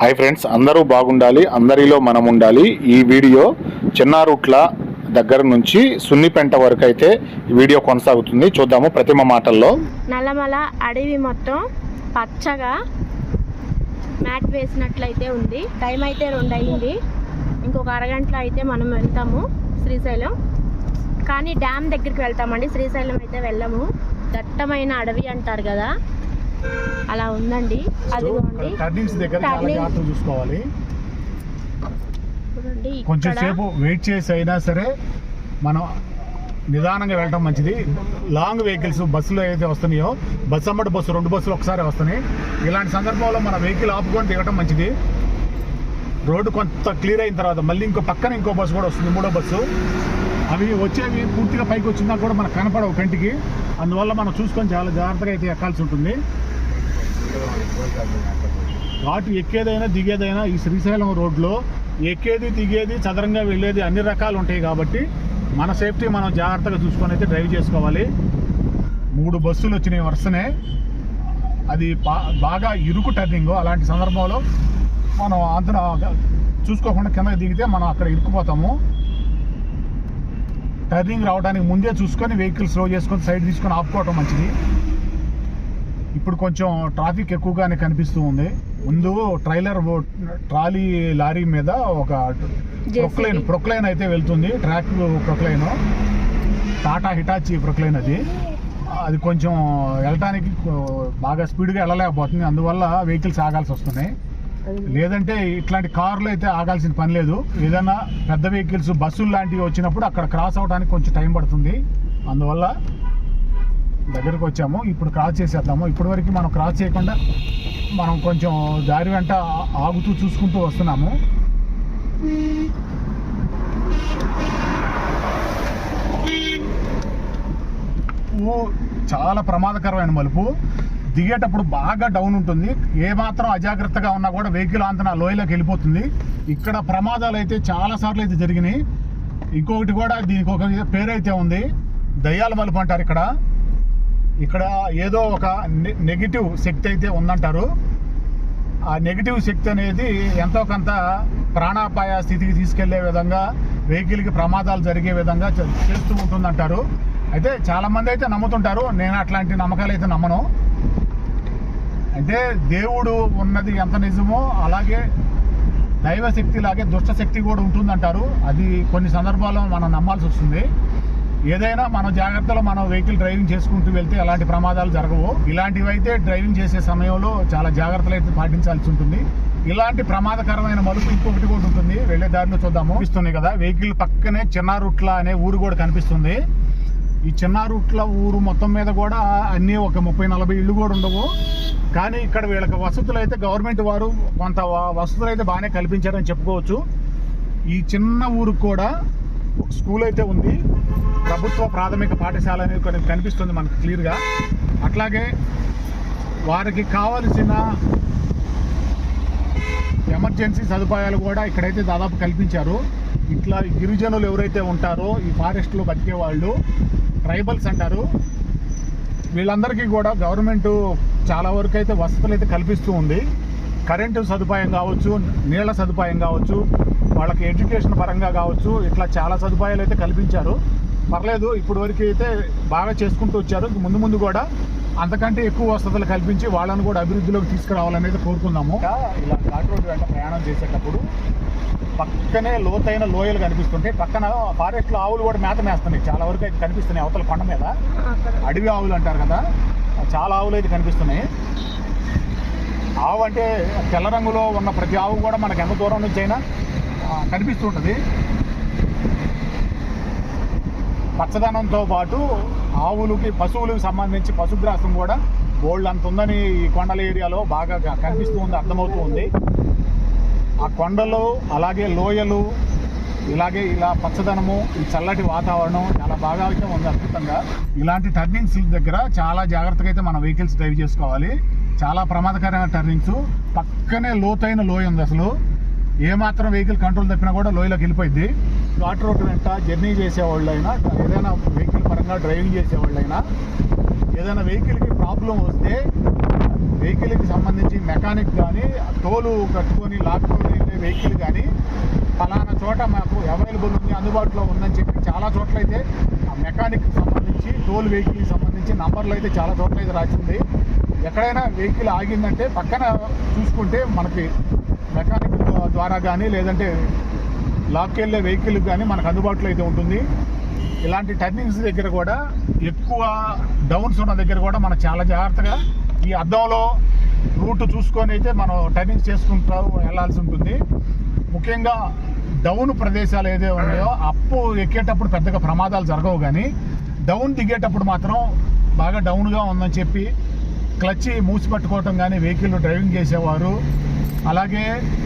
Hi friends అందరూ బాగుండాలి అందరిలో మనం ఉండాలి ఈ వీడియో చిన్నారుట్ల దగ్గర నుంచి సున్నిపెంట వరకు అయితే వీడియో కొనసాగుతుంది. చూద్దాము ప్రతిమ మాటల్లో. నల్లమల అడవి మొత్తం పచ్చగా మ్యాట్ వేసినట్లయితే ఉంది. టైం అయితే రెండు అయింది ఇంకొక అరగంటలో అయితే మనం వెళ్తాము శ్రీశైలం. కానీ డ్యామ్ దగ్గరికి వెళ్తామండి. శ్రీశైలం అయితే వెళ్ళము. దట్టమైన అడవి అంటారు కదా. అలా ఉందండి. అదిగోండి. టర్నింగ్స్ దగ్గర చూసుకోవాలి. కొంచెం సేపు వెయిట్ చేసి అయినా సరే మనం నిదానంగా వెళ్ళటం మంచిది. లాంగ్ వెహికల్స్ బస్సులో ఏదైతే వస్తున్నాయో బస్సు అమ్మటి బస్సు రెండు బస్సులు ఒకసారి వస్తున్నాయి. ఇలాంటి సందర్భంలో మన వెహికల్ ఆపుకొని దిగటం మంచిది. రోడ్డు కొంత క్లియర్ అయిన తర్వాత మళ్ళీ ఇంకో పక్కన ఇంకో బస్సు కూడా వస్తుంది మూడో బస్సు. అవి వచ్చేవి పూర్తిగా పైకి వచ్చినా కూడా మనకు కనపడవు కంటికి. అందువల్ల మనం చూసుకొని చాలా జాగ్రత్తగా అయితే ఎక్కాల్సి ఉంటుంది. ఘాటు ఎక్కేదైనా దిగేదైనా ఈ శ్రీశైలం రోడ్లో ఎక్కేది దిగేది చదరంగా వెళ్ళేది అన్ని రకాలు ఉంటాయి కాబట్టి మన సేఫ్టీ మనం జాగ్రత్తగా చూసుకొని అయితే డ్రైవ్ చేసుకోవాలి. మూడు బస్సులు వచ్చినాయి వరుసనే. అది బాగా ఇరుకు టర్నింగ్. అలాంటి సందర్భంలో మనం అంతన చూసుకోకుండా కిందకి దిగితే మనం అక్కడ ఇరుక్కుపోతాము. టర్నింగ్ రావడానికి ముందే చూసుకొని వెహికల్ స్లో చేసుకొని సైడ్ తీసుకొని ఆపుకోవటం మంచిది. ఇప్పుడు కొంచెం ట్రాఫిక్ ఎక్కువగానే కనిపిస్తూ ఉంది. ముందు ట్రైలర్ ట్రాలీ లారీ మీద ఒక ప్రొక్లైన్ ప్రొక్లైన్ అయితే వెళ్తుంది. Track Poclain. Tata Hitachi Poclain అది. అది కొంచెం వెళ్ళటానికి బాగా స్పీడ్గా వెళ్ళలేకపోతుంది. అందువల్ల వెహికల్స్ ఆగాల్సి వస్తున్నాయి లేదంటే ఇట్లాంటి కార్లు అయితే ఆగాల్సిన పని లేదు. ఏదైనా పెద్ద వెహికల్స్ బస్సులు లాంటివి వచ్చినప్పుడు అక్కడ క్రాస్ అవడానికి కొంచెం టైం పడుతుంది. అందువల్ల దగ్గరకు వచ్చాము. ఇప్పుడు క్రాస్ చేసేద్దాము. ఇప్పటి వరకు మనం క్రాస్ చేయకుండా మనం కొంచెం దారి వెంట ఆగుతూ చూసుకుంటూ వస్తున్నాము. ఓ చాలా ప్రమాదకరమైన మలుపు. దిగేటప్పుడు బాగా డౌన్ ఉంటుంది. ఏ మాత్రం అజాగ్రత్తగా ఉన్నా కూడా వెహికల్ అంతనా లోయలోకి వెళ్ళిపోతుంది. ఇక్కడ ప్రమాదాలు అయితే చాలా సార్లు అయితే జరిగినాయి. ఇంకొకటి కూడా దీనికి ఒక పేరు అయితే ఉంది. దయ్యాల మలుపు అంటారు ఇక్కడ. ఇక్కడ ఏదో ఒక నెగిటివ్ శక్తి అయితే ఉందంటారు. ఆ నెగిటివ్ శక్తి అనేది ఎంతో కొంత ప్రాణాపాయ స్థితికి తీసుకెళ్ళే విధంగా వెహికల్కి ప్రమాదాలు జరిగే విధంగా చేస్తూ ఉంటుందంటారు. అయితే చాలామంది అయితే నమ్ముతుంటారు. నేను అట్లాంటి నమ్మకాలు అయితే నమ్మను. అంటే దేవుడు ఉన్నది ఎంత నిజమో అలాగే దైవ శక్తి లాగే దుష్ట శక్తి కూడా ఉంటుందంటారు. అది కొన్ని సందర్భాల్లో మనం నమ్మాల్సి వస్తుంది. ఏదైనా మన జాగ్రత్తలో మనం వెహికల్ డ్రైవింగ్ చేసుకుంటూ వెళ్తే ఎలాంటి ప్రమాదాలు జరగవు. ఇలాంటివి అయితే డ్రైవింగ్ చేసే సమయంలో చాలా జాగ్రత్తలు అయితే పాటించాల్సి ఉంటుంది. ఇలాంటి ప్రమాదకరమైన మలుపు ఇంకొకటి కూడా ఉంటుంది. వెళ్ళే దారిలో చూద్దాము. ఇస్తుంది కదా వెహికల్ పక్కనే చిన్నారుట్ల అనే ఊరు కూడా కనిపిస్తుంది. ఈ చిన్నారుట్ల ఊరు మొత్తం మీద కూడా అన్ని ఒక ముప్పై నలభై ఇళ్ళు కూడా ఉండవు. కానీ ఇక్కడ వీళ్ళకి వసతులు అయితే గవర్నమెంట్ వారు కొంత వసతులు అయితే బాగానే కల్పించారని చెప్పుకోవచ్చు. ఈ చిన్న ఊరు కూడా స్కూల్ అయితే ఉంది. ప్రభుత్వ ప్రాథమిక పాఠశాల అనేది కొన్ని కనిపిస్తుంది మనకు క్లియర్గా. అట్లాగే వారికి కావలసిన ఎమర్జెన్సీ సదుపాయాలు కూడా ఇక్కడైతే దాదాపు కల్పించారు. ఇట్లా గిరిజనులు ఎవరైతే ఉంటారో ఈ ఫారెస్ట్లో బతికే వాళ్ళు ట్రైబల్స్ అంటారు. వీళ్ళందరికీ కూడా గవర్నమెంట్ చాలా వరకు అయితే వసతులు అయితే కల్పిస్తూ ఉంది. కరెంటు సదుపాయం కావచ్చు నీళ్ళ సదుపాయం కావచ్చు వాళ్ళకి ఎడ్యుకేషన్ పరంగా కావచ్చు ఇట్లా చాలా సదుపాయాలు అయితే కల్పించారు. పర్లేదు ఇప్పుడు వరకు అయితే బాగా చేసుకుంటూ వచ్చారు. ముందు ముందు కూడా అంతకంటే ఎక్కువ వసతులు కల్పించి వాళ్ళని కూడా అభివృద్ధిలోకి తీసుకురావాలనేది కోరుకుందాము. ఇలా ఘాట్ రోడ్డు వెంట ప్రయాణం చేసేటప్పుడు పక్కనే లోతైన లోయలు కనిపిస్తుంటాయి. పక్కన ఫారెస్ట్లో ఆవులు కూడా మేత మేస్తున్నాయి. చాలా వరకు అయితే కనిపిస్తున్నాయి అవతల కొండ మీద. అడవి ఆవులు అంటారు కదా. చాలా ఆవులు అయితే కనిపిస్తున్నాయి. ఆవు అంటే తెల్ల రంగులో ఉన్న ప్రతి ఆవు కూడా మనకు ఎంత దూరం నుంచి అయినా కనిపిస్తుంటుంది. పచ్చదనంతో పాటు ఆవులకి పశువులకు సంబంధించి పశుగ్రాసం కూడా బోల్డ్ అంత ఉందని ఈ కొండల ఏరియాలో బాగా కనిపిస్తూ ఉంది అర్థమవుతూ ఉంది. ఆ కొండలు అలాగే లోయలు ఇలాగే ఇలా పచ్చదనము ఈ చల్లటి వాతావరణం చాలా బాగా అయితే ఉంది అద్భుతంగా. ఇలాంటి టర్నింగ్స్ దగ్గర చాలా జాగ్రత్తగా అయితే మన వెహికల్స్ డ్రైవ్ చేసుకోవాలి. చాలా ప్రమాదకరమైన టర్నింగ్స్. పక్కనే లోతైన లోయ ఉంది అసలు. ఏ మాత్రం వెహికల్ కంట్రోల్ తప్పినా కూడా లోయలోకి వెళ్ళిపోయింది. ఘాట్ రోడ్ వెంట జర్నీ చేసేవాళ్ళైనా ఏదైనా వెహికల్ పరంగా డ్రైవింగ్ చేసేవాళ్ళైనా ఏదైనా వెహికల్కి ప్రాబ్లం వస్తే వెహికల్కి సంబంధించి మెకానిక్ కానీ టోలు కట్టుకొని లాక్కొని వెళ్ళే వెహికల్ కానీ ఫలానా చోట మాకు అవైలబుల్ ఉంది అందుబాటులో ఉందని చెప్పి చాలా చోట్ల అయితే ఆ మెకానిక్ సంబంధించి టోల్ వెహికల్కి సంబంధించి నంబర్లు అయితే చాలా చోట్ల అయితే రాసింది. ఎక్కడైనా వెహికల్ ఆగిందంటే పక్కన చూసుకుంటే మనకి మెకానిక్ ద్వారా కానీ లేదంటే లాక్కెళ్ళే వెహికల్ కానీ మనకు అందుబాటులో అయితే ఉంటుంది. ఇలాంటి టర్నింగ్స్ దగ్గర కూడా ఎక్కువ డౌన్స్ ఉన్న దగ్గర కూడా మనం చాలా జాగ్రత్తగా ఈ అద్దంలో రూట్ చూసుకొని అయితే మనం టర్నింగ్స్ చేసుకుంటూ వెళ్ళాల్సి ఉంటుంది. ముఖ్యంగా డౌన్ ప్రదేశాలు ఏదో ఉన్నాయో అప్పు ఎక్కేటప్పుడు పెద్దగా ప్రమాదాలు జరగవు కానీ డౌన్ దిగేటప్పుడు మాత్రం బాగా డౌన్గా ఉందని చెప్పి క్లచ్ మూసి పట్టుకోవటం కానీ వెహికల్ డ్రైవింగ్ చేసేవారు. అలాగే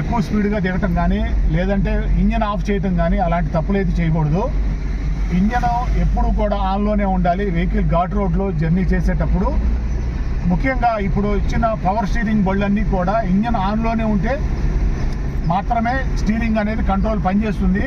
ఎక్కువ స్పీడ్గా దిగటం కానీ లేదంటే ఇంజన్ ఆఫ్ చేయటం కానీ అలాంటి తప్పులు అయితే చేయకూడదు. ఇంజన్ ఎప్పుడు కూడా ఆన్లోనే ఉండాలి. వెహికల్ ఘాట్ రోడ్లో జర్నీ చేసేటప్పుడు. ముఖ్యంగా ఇప్పుడు ఇచ్చిన పవర్ స్టీరింగ్ బళ్ళన్నీ కూడా ఇంజన్ ఆన్లోనే ఉంటే మాత్రమే స్టీరింగ్ అనేది కంట్రోల్ పనిచేస్తుంది.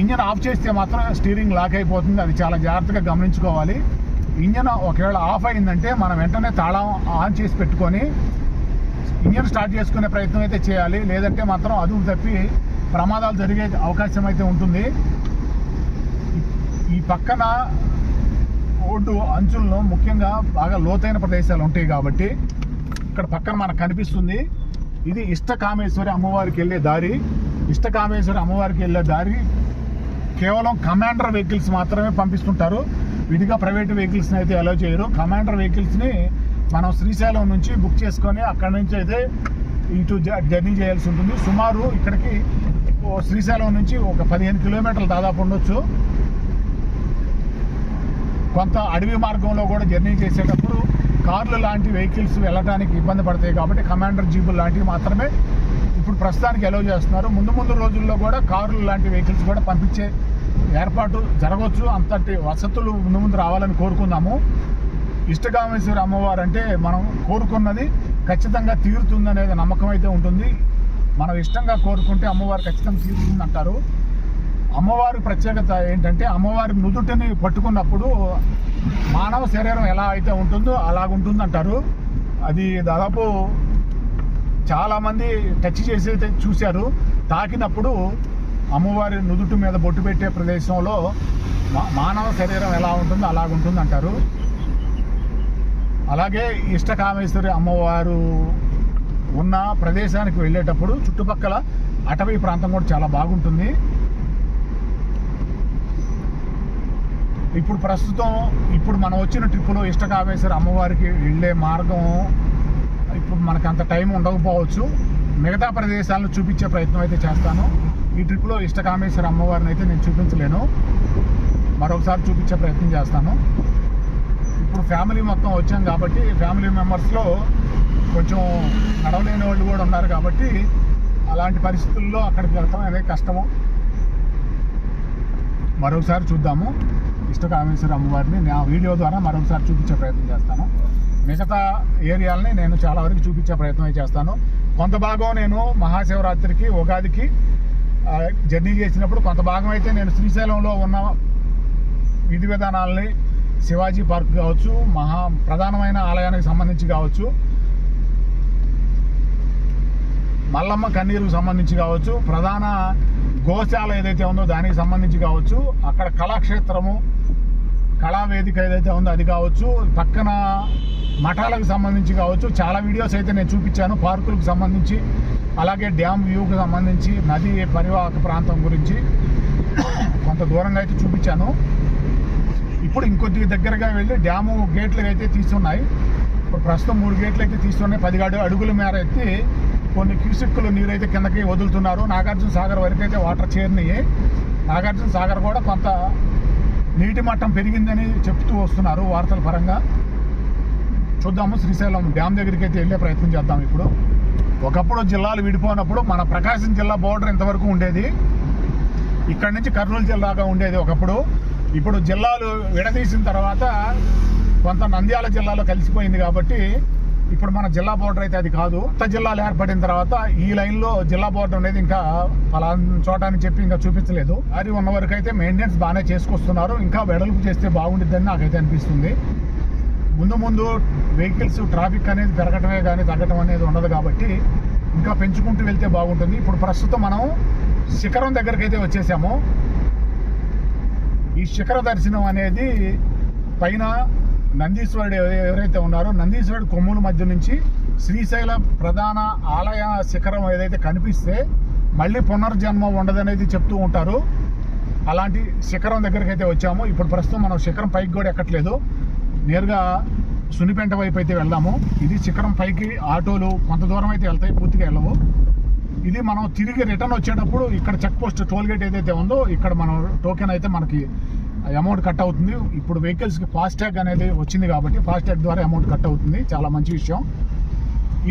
ఇంజన్ ఆఫ్ చేస్తే మాత్రం స్టీరింగ్ లాక్ అయిపోతుంది. అది చాలా జాగ్రత్తగా గమనించుకోవాలి. ఇంజన్ ఒకవేళ ఆఫ్ అయిందంటే మనం వెంటనే తాళం ఆన్ చేసి పెట్టుకొని ఇంజన్ స్టార్ట్ చేసుకునే ప్రయత్నం అయితే చేయాలి. లేదంటే మాత్రం అదుపు తప్పి ప్రమాదాలు జరిగే అవకాశం అయితే ఉంటుంది. ఈ పక్కన రోడ్డు అంచుల్లో ముఖ్యంగా బాగా లోతైన ప్రదేశాలు ఉంటాయి కాబట్టి ఇక్కడ పక్కన మనకు కనిపిస్తుంది. ఇది ఇష్టకామేశ్వరి అమ్మవారికి వెళ్ళే దారి. ఇష్టకామేశ్వరి అమ్మవారికి వెళ్ళే దారి కేవలం కమాండర్ వెహికల్స్ మాత్రమే పంపిస్తుంటారు. విడిగా ప్రైవేట్ వెహికల్స్ని అయితే అలౌ చేయరు. కమాండర్ వెహికల్స్ని మనం శ్రీశైలం నుంచి బుక్ చేసుకొని అక్కడ నుంచి అయితే ఇటు జర్నీ చేయాల్సి ఉంటుంది. సుమారు ఇక్కడికి శ్రీశైలం నుంచి ఒక పదిహేను కిలోమీటర్లు దాదాపు ఉండొచ్చు. కొంత అడవి మార్గంలో కూడా జర్నీ చేసేటప్పుడు కార్లు లాంటి వెహికల్స్ వెళ్ళడానికి ఇబ్బంది పడతాయి కాబట్టి కమాండర్ జీబులు లాంటివి మాత్రమే ఇప్పుడు ప్రస్తుతానికి అలౌ చేస్తున్నారు. ముందు ముందు రోజుల్లో కూడా కార్లు లాంటి వెహికల్స్ కూడా పంపించే ఏర్పాటు జరగవచ్చు అంతటి వసతులు ముందు ముందు రావాలని కోరుకుందాము. ఇష్టకామేశ్వరి అమ్మవారు అంటే మనం కోరుకున్నది ఖచ్చితంగా తీరుతుందనేది నమ్మకం అయితే ఉంటుంది. మనం ఇష్టంగా కోరుకుంటే అమ్మవారు ఖచ్చితంగా తీరుతుంది అంటారు అమ్మవారి ప్రత్యేకత ఏంటంటే అమ్మవారి నుదుటిని పట్టుకున్నప్పుడు మానవ శరీరం ఎలా అయితే ఉంటుందో అలాగుంటుంది అంటారు అది దాదాపు చాలామంది టచ్ చేసి అయితే చూశారు. తాకినప్పుడు అమ్మవారి నుదుటి మీద బొట్టు పెట్టే ప్రదేశంలో మా- మానవ శరీరం ఎలా ఉంటుందో అలాగుంటుంది అంటారు అలాగే ఇష్టకామేశ్వరి అమ్మవారు ఉన్న ప్రదేశానికి వెళ్ళేటప్పుడు చుట్టుపక్కల అటవీ ప్రాంతం కూడా చాలా బాగుంటుంది. ఇప్పుడు ప్రస్తుతం ఇప్పుడు మనం వచ్చిన ట్రిప్పులో ఇష్టకామేశ్వరి అమ్మవారికి వెళ్ళే మార్గం ఇప్పుడు మనకు అంత టైం ఉండకపోవచ్చు. మిగతా ప్రదేశాలను చూపించే ప్రయత్నం అయితే చేస్తాను. ఈ ట్రిప్లో ఇష్టకామేశ్వరి అమ్మవారిని అయితే నేను చూపించలేను. మరొకసారి చూపించే ప్రయత్నం చేస్తాను. ఇప్పుడు ఫ్యామిలీ మొత్తం వచ్చాం కాబట్టి ఫ్యామిలీ మెంబర్స్లో కొంచెం నడవలేని వాళ్ళు కూడా ఉన్నారు కాబట్టి అలాంటి పరిస్థితుల్లో అక్కడికి వెళ్ళటం అనేది కష్టము. మరొకసారి చూద్దాము. ఇష్టకామేశ్వర అమ్మవారిని నా వీడియో ద్వారా మరొకసారి చూపించే ప్రయత్నం చేస్తాను. మిగతా ఏరియాలని నేను చాలా వరకు చూపించే ప్రయత్నం చేస్తాను. కొంత భాగం నేను మహాశివరాత్రికి ఉగాదికి జర్నీ చేసినప్పుడు కొంత భాగం అయితే నేను శ్రీశైలంలో ఉన్న విధి విధానాలని శివాజీ పార్క్ కావచ్చు మహా ప్రధానమైన ఆలయానికి సంబంధించి కావచ్చు మల్లమ్మ కన్నీరుకు సంబంధించి కావచ్చు ప్రధాన గోశాల ఏదైతే ఉందో దానికి సంబంధించి కావచ్చు అక్కడ కళాక్షేత్రము కళావేదిక ఏదైతే ఉందో అది కావచ్చు పక్కన మఠాలకు సంబంధించి కావచ్చు చాలా వీడియోస్ అయితే నేను చూపించాను పార్కులకు సంబంధించి అలాగే డ్యామ్ వ్యూకి సంబంధించి నది పరివాహక ప్రాంతం గురించి కొంత దూరంగా అయితే చూపించాను. ఇప్పుడు ఇంకొద్ది దగ్గరగా వెళ్ళి డ్యాము గేట్లు అయితే తీస్తున్నాయి. ఇప్పుడు ప్రస్తుతం మూడు గేట్లు అయితే తీస్తున్నాయి. పది అడుగుల మేర ఎత్తి కొన్ని క్యూసిక్కులు నీరైతే కిందకి వదులుతున్నారు. నాగార్జున సాగర్ వరకు అయితే వాటర్ చేరినాయి. నాగార్జున సాగర్ కూడా కొంత నీటి మట్టం పెరిగిందని చెప్తూ వస్తున్నారు వార్తల పరంగా. చూద్దాము. శ్రీశైలం డ్యామ్ దగ్గరికి అయితే వెళ్ళే ప్రయత్నం చేద్దాం ఇప్పుడు. ఒకప్పుడు జిల్లాలు విడిపోయినప్పుడు మన ప్రకాశం జిల్లా బోర్డర్ ఇంతవరకు ఉండేది. ఇక్కడ నుంచి కర్నూలు జిల్లాగా ఉండేది ఒకప్పుడు. ఇప్పుడు జిల్లాలు విడదీసిన తర్వాత కొంత నంద్యాల జిల్లాలో కలిసిపోయింది కాబట్టి ఇప్పుడు మన జిల్లా బోర్డర్ అయితే అది కాదు. కొత్త జిల్లాలు ఏర్పడిన తర్వాత ఈ లైన్లో జిల్లా బోర్డర్ అనేది ఇంకా ఫలానా చోట అని చెప్పి ఇంకా చూపించలేదు. అది ఉన్న వరకు అయితే మెయింటెనెన్స్ బాగానే చేసుకొస్తున్నారు. ఇంకా వెడల్పు చేస్తే బాగుండిద్దని నాకైతే అనిపిస్తుంది. ముందు ముందు వెహికల్స్ ట్రాఫిక్ అనేది పెరగటమే కానీ తగ్గటం అనేది ఉండదు కాబట్టి ఇంకా పెంచుకుంటూ వెళ్తే బాగుంటుంది. ఇప్పుడు ప్రస్తుతం మనం శిఖరం దగ్గరికి అయితే వచ్చేసాము. ఈ శిఖర దర్శనం అనేది పైన నందీశ్వరుడు ఎవరైతే ఉన్నారో నందీశ్వరుడు కొమ్ముల మధ్య నుంచి శ్రీశైల ప్రధాన ఆలయ శిఖరం ఏదైతే కనిపిస్తే మళ్ళీ పునర్జన్మ ఉండదనేది చెప్తూ ఉంటారు. అలాంటి శిఖరం దగ్గరికి అయితే వచ్చాము. ఇప్పుడు ప్రస్తుతం మనం శిఖరం పైకి కూడా ఎక్కట్లేదు. నేరుగా సునిపెంట వైపు అయితే వెళ్దాము. ఇది శిఖరం పైకి ఆటోలు కొంత దూరం అయితే వెళ్తాయి పూర్తిగా వెళ్ళవు. ఇది మనం తిరిగి రిటర్న్ వచ్చేటప్పుడు ఇక్కడ చెక్ పోస్ట్ టోల్ గేట్ ఏదైతే ఉందో ఇక్కడ మనం టోకెన్ అయితే మనకి అమౌంట్ కట్ అవుతుంది. ఇప్పుడు వెహికల్స్కి ఫాస్ట్యాగ్ అనేది వచ్చింది కాబట్టి ఫాస్ట్ ట్యాగ్ ద్వారా అమౌంట్ కట్ అవుతుంది. చాలా మంచి విషయం.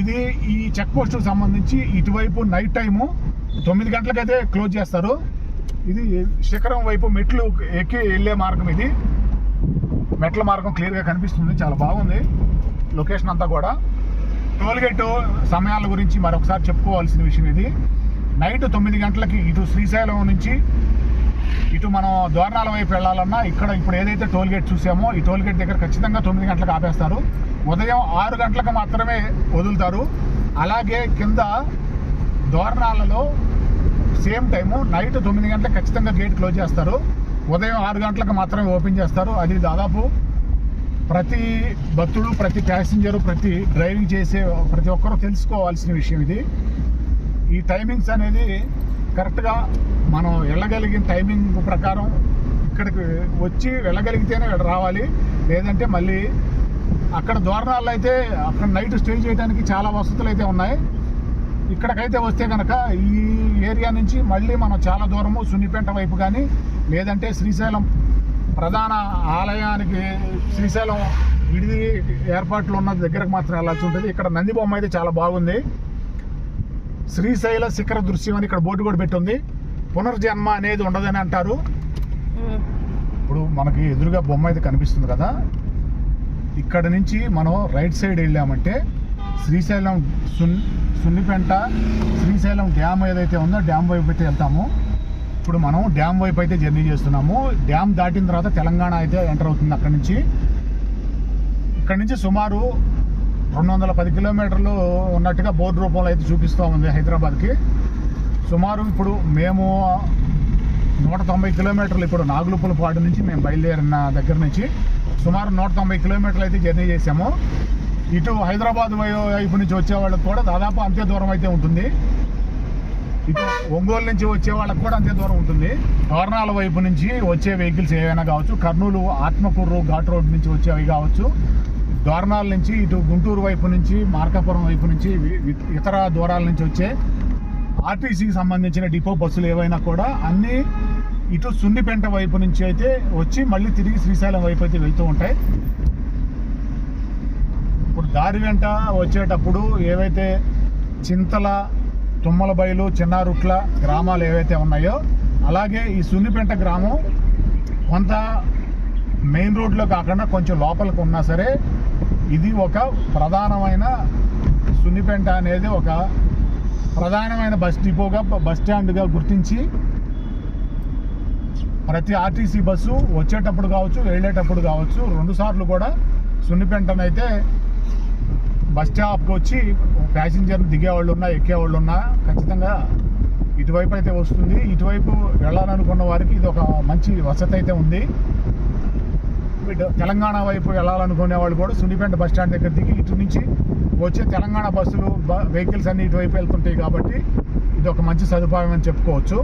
ఇది ఈ చెక్ పోస్ట్కి సంబంధించి ఇటువైపు నైట్ టైము తొమ్మిది గంటలకైతే క్లోజ్ చేస్తారు. ఇది శిఖరం వైపు మెట్లు ఎక్కి వెళ్ళే మార్గం ఇది. మెట్ల మార్గం క్లియర్గా కనిపిస్తుంది. చాలా బాగుంది. లొకేషన్ అంతా కూడా. టోల్గేట్ సమయాల గురించి మరొకసారి చెప్పుకోవాల్సిన విషయం ఇది. నైట్ తొమ్మిది గంటలకి ఇటు శ్రీశైలం నుంచి ఇటు మనం దోరణాల వైపు వెళ్ళాలన్నా ఇక్కడ ఇప్పుడు ఏదైతే టోల్గేట్ చూసామో ఈ టోల్గేట్ దగ్గర ఖచ్చితంగా తొమ్మిది గంటలకు ఆపేస్తారు. ఉదయం ఆరు గంటలకు మాత్రమే వదులుతారు. అలాగే కింద దోరణాలలో సేమ్ టైము నైట్ తొమ్మిది గంటలకు ఖచ్చితంగా గేట్ క్లోజ్ చేస్తారు. ఉదయం ఆరు గంటలకు మాత్రమే ఓపెన్ చేస్తారు. అది దాదాపు ప్రతి భక్తుడు ప్రతి ప్యాసింజరు ప్రతి డ్రైవింగ్ చేసే ప్రతి ఒక్కరూ తెలుసుకోవాల్సిన విషయం ఇది. ఈ టైమింగ్స్ అనేది కరెక్ట్గా మనం వెళ్ళగలిగిన టైమింగ్ ప్రకారం ఇక్కడికి వచ్చి వెళ్ళగలిగితేనే ఇక్కడ రావాలి. లేదంటే మళ్ళీ అక్కడ దూరణాల్లో అయితే అక్కడ నైట్ స్టే చేయడానికి చాలా వసతులు అయితే ఉన్నాయి. ఇక్కడికైతే వస్తే కనుక ఈ ఏరియా నుంచి మళ్ళీ మనం చాలా దూరము సున్నిపేట వైపు కానీ లేదంటే శ్రీశైలం ప్రధాన ఆలయానికి శ్రీశైలం విడిది ఏర్పాట్లు ఉన్న దగ్గరకు మాత్రం వెళ్ళాల్సి ఉంటుంది. ఇక్కడ నంది బొమ్మ అయితే చాలా బాగుంది. శ్రీశైల శిఖర దృశ్యం అని ఇక్కడ బోర్డు కూడా పెట్టుంది. పునర్జన్మ అనేది ఉండదని అంటారు. ఇప్పుడు మనకి ఎదురుగా బొమ్మ అయితే కనిపిస్తుంది కదా. ఇక్కడ నుంచి మనం రైట్ సైడ్ వెళ్ళామంటే శ్రీశైలం సున్ సున్నిపెంట శ్రీశైలం డ్యామ్ ఏదైతే ఉందో డ్యామ్ వైపు అయితే వెళ్తాము. ఇప్పుడు మనం డ్యామ్ వైపు అయితే జర్నీ చేస్తున్నాము. డ్యామ్ దాటిన తర్వాత తెలంగాణ అయితే ఎంటర్ అవుతుంది అక్కడ నుంచి. ఇక్కడ నుంచి సుమారు రెండు వందల పది కిలోమీటర్లు ఉన్నట్టుగా బోర్డు రూపంలో అయితే చూపిస్తూ ఉంది హైదరాబాద్కి. సుమారు ఇప్పుడు మేము నూట తొంభై కిలోమీటర్లు ఇప్పుడు నాగులుపులపాడు నుంచి మేము బయలుదేరిన దగ్గర నుంచి సుమారు నూట తొంభై కిలోమీటర్లు అయితే జర్నీ చేసాము ఇటు హైదరాబాద్ వైపు నుంచి వచ్చే వాళ్ళకి కూడా దాదాపు అంతే దూరం అయితే ఉంటుంది. ఇటు ఒంగోలు నుంచి వచ్చే వాళ్ళకి కూడా అంతే దూరం ఉంటుంది. తోరణాల వైపు నుంచి వచ్చే వెహికల్స్ ఏవైనా కావచ్చు కర్నూలు ఆత్మకూరు ఘాట్ రోడ్ నుంచి వచ్చేవి కావచ్చు. దోరణాల నుంచి ఇటు గుంటూరు వైపు నుంచి మార్కాపురం వైపు నుంచి ఇతర దూరాల నుంచి వచ్చే ఆర్టీసీకి సంబంధించిన డిపో బస్సులు ఏవైనా కూడా అన్నీ ఇటు సున్నిపెంట వైపు నుంచి అయితే వచ్చి మళ్ళీ తిరిగి శ్రీశైలం వైపు అయితే వెళ్తూ ఉంటాయి. ఇప్పుడు దారి వెంట వచ్చేటప్పుడు ఏవైతే చింతల తుమ్మలబైలు చిన్నారుట్ల గ్రామాలు ఏవైతే ఉన్నాయో అలాగే ఈ సున్నిపెంట గ్రామం కొంత మెయిన్ రోడ్లో కాకుండా కొంచెం లోపలికి ఉన్నా సరే ఇది ఒక ప్రధానమైన సున్నిపెంట అనేది ఒక ప్రధానమైన బస్ డిపోగా బస్ స్టాండ్గా గుర్తించి ప్రతి ఆర్టీసీ బస్సు వచ్చేటప్పుడు కావచ్చు వెళ్ళేటప్పుడు కావచ్చు రెండు సార్లు కూడా సున్నిపెంటనైతే బస్ స్టాప్కి వచ్చి ప్యాసింజర్లు దిగేవాళ్ళు ఉన్నా ఎక్కేవాళ్ళు ఉన్నా ఖచ్చితంగా ఇటువైపు అయితే వస్తుంది. ఇటువైపు వెళ్ళాలనుకున్న వారికి ఇది ఒక మంచి వసతి అయితే ఉంది తెలంగాణ వైపు వెళ్ళాలనుకునే వాళ్ళు కూడా సున్నిపేట బస్ స్టాండ్ దగ్గర దిగి ఇటు నుంచి వచ్చే తెలంగాణ బస్సులు వెహికల్స్ అన్ని ఇటువైపు వెళ్తుంటాయి కాబట్టి ఇది ఒక మంచి సదుపాయం అని చెప్పుకోవచ్చు.